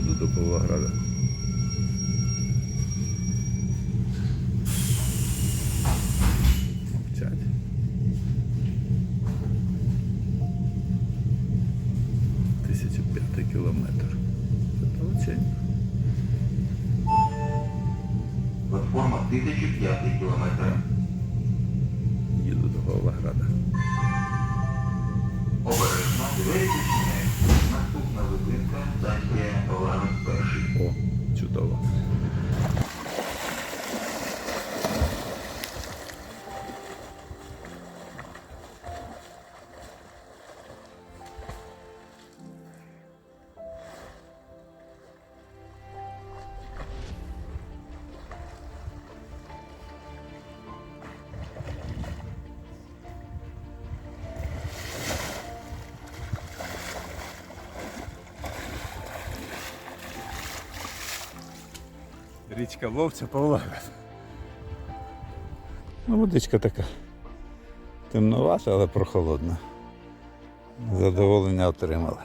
їду до Павлограда. Тисяча п'ятий кілометр. Це далеченько. Платформа 1005 кілометр. Річка Вовця Павлоград. Ну, водичка така темновата, але прохолодна. Задоволення отримали.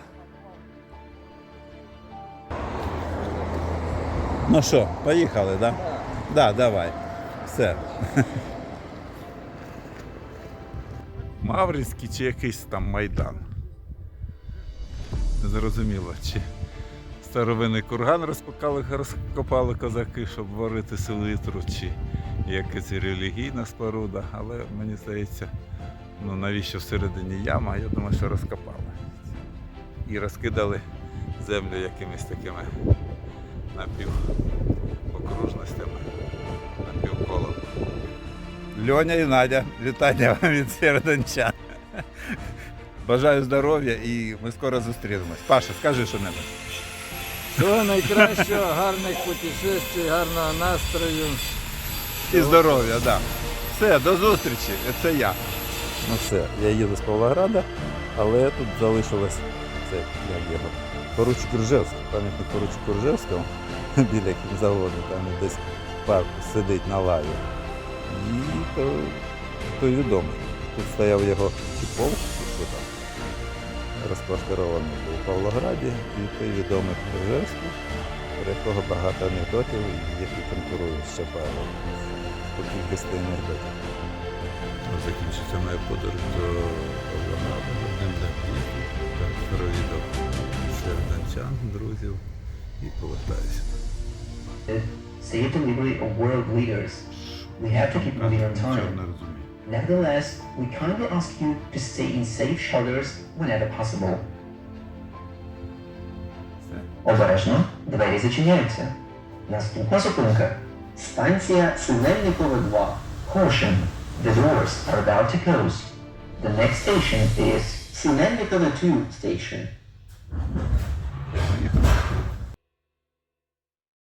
Ну що, поїхали, так? Да? Так, да, давай. Все. Мавринський чи якийсь там майдан. Зрозуміло, чи старовинний курган розпокали, розкопали козаки, щоб варити селитру, чи якась релігійна споруда, але мені здається, ну навіщо всередині яма, я думаю, що розкопали. І розкидали землю якимись такими напівокружностями, напівколом. Льоня і Надя, вітання вам від середончан. Бажаю здоров'я і ми скоро зустрінемось. Паша, скажи що небудь. Всього найкращого, гарних путешествий, гарного настрою. І здоров'я, так. Да. Все, до зустрічі. Це я. Ну все, я їду з Павлограда, але тут залишилось це як його. Поручик Ржевський, пам'ятник поручику Ржевського біля заводу, там десь парк сидить на лаві. І то, то відомий. Тут стояв його чи полк, чи що там. Розквартирований був у Павлограді, і той відомий Ржевський, про якого багато анекдотів, які конкурують з Чапаєвим по кількості анекдотів. Закінчиться моя подорож до Павлограда, до Дендахівки, та провідав серданчан, друзів і повертаюся. safe delivery of world leaders. We have to keep moving on time. не розумію. Nevertheless, we kindly ask you to stay in safe shelters whenever possible. Все. Обережно, двері зачиняються. Наступна зупинка. Станція Синельникова 2. Caution. The doors are about to close. The next station is Синельникова 2 station. Поїхали.